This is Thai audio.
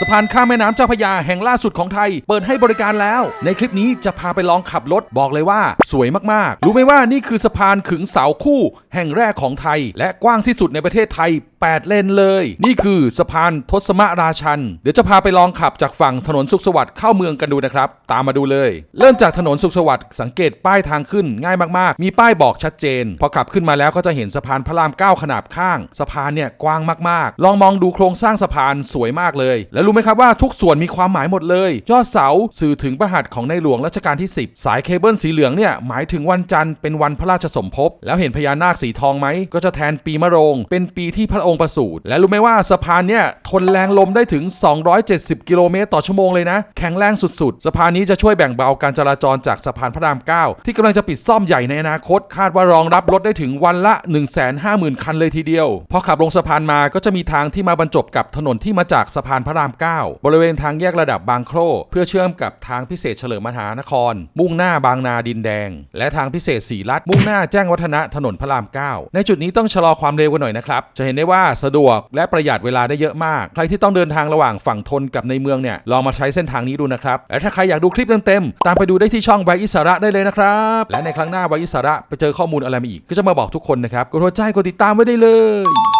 สะพานข้ามแม่น้ำเจ้าพระยาแห่งล่าสุดของไทย เปิดให้บริการแล้ว ในคลิปนี้จะพาไปลองขับรถบอกเลยว่า สวยมากๆ รู้ไหมว่านี่คือสะพานขึงเสาคู่ แห่งแรกของไทย และกว้างที่สุดในประเทศไทย 8 เลนเลย นี่คือสะพานทศมราชัน เดี๋ยวจะพาไปลองขับจากฝั่งถนนสุขสวัสดิ์เข้าเมืองกันดูนะครับ ตามมาดูเลย เริ่มจากถนนสุขสวัสดิ์สังเกตป้ายทางขึ้นง่ายมากๆ มีป้ายบอกชัดเจน พอขับขึ้นมาแล้วก็จะเห็นสะพานพระราม 9 ขนาบข้าง สะพานเนี่ยกว้างมากๆ ลองมองดูโครงสร้างสะพานสวยมากเลยแล้วรู้ไหมครับว่าทุกส่วนมีความหมายหมดเลย ยอดเสาสื่อถึงประหัตของในหลวงรัชกาลที่ 10 สายเคเบิลสีเหลืองเนี่ยหมายถึงวันจันทร์เป็นวันพระราชสมภพแล้วเห็นพญานาคสีทองไหมก็จะแทนปีมะโรง เป็นปีที่พระองค์ประสูติและรู้ไหมว่าสะพานเนี่ยทนแรงลมได้ถึง 270 กิโลเมตรต่อชั่วโมงเลยนะแข็งแรงสุดๆ สะพานนี้จะช่วยแบ่งเบาการจราจรจากสะพานพระราม 9 ที่กำลังจะปิดซ่อมใหญ่ในอนาคต คาดว่ารองรับรถได้ถึงวันละ 150,000 คันเลยทีเดียวพอขับลงสะพานมาก็จะมีทางที่มาบรรจบกับถนนที่มาจากสะพานพระราม9 บริเวณทางแยกระดับบางโครเพื่อเชื่อมกับทางพิเศษเฉลิมมหานคร มุ่งหน้าบางนาดินแดง และทางพิเศษสีลัด มุ่งหน้าแจ้งวัฒนะถนนพระราม 9 ในจุดนี้ต้องชะลอความเร็วกันหน่อยนะครับ จะเห็นได้ว่าสะดวกและประหยัดเวลาได้เยอะมาก ใครที่ต้องเดินทางระหว่างฝั่งทนกับในเมืองเนี่ยลองมาใช้เส้นทางนี้ดูนะครับ และถ้าใครอยากดูคลิปเต็มๆตามไปดูได้ที่ช่องไวอิสระได้เลยนะครับ และในครั้งหน้าไวอิสระไปเจอข้อมูลอะไรมาอีกก็จะมาบอกทุกคนนะครับกดหัวใจกดติดตามไว้ได้เลย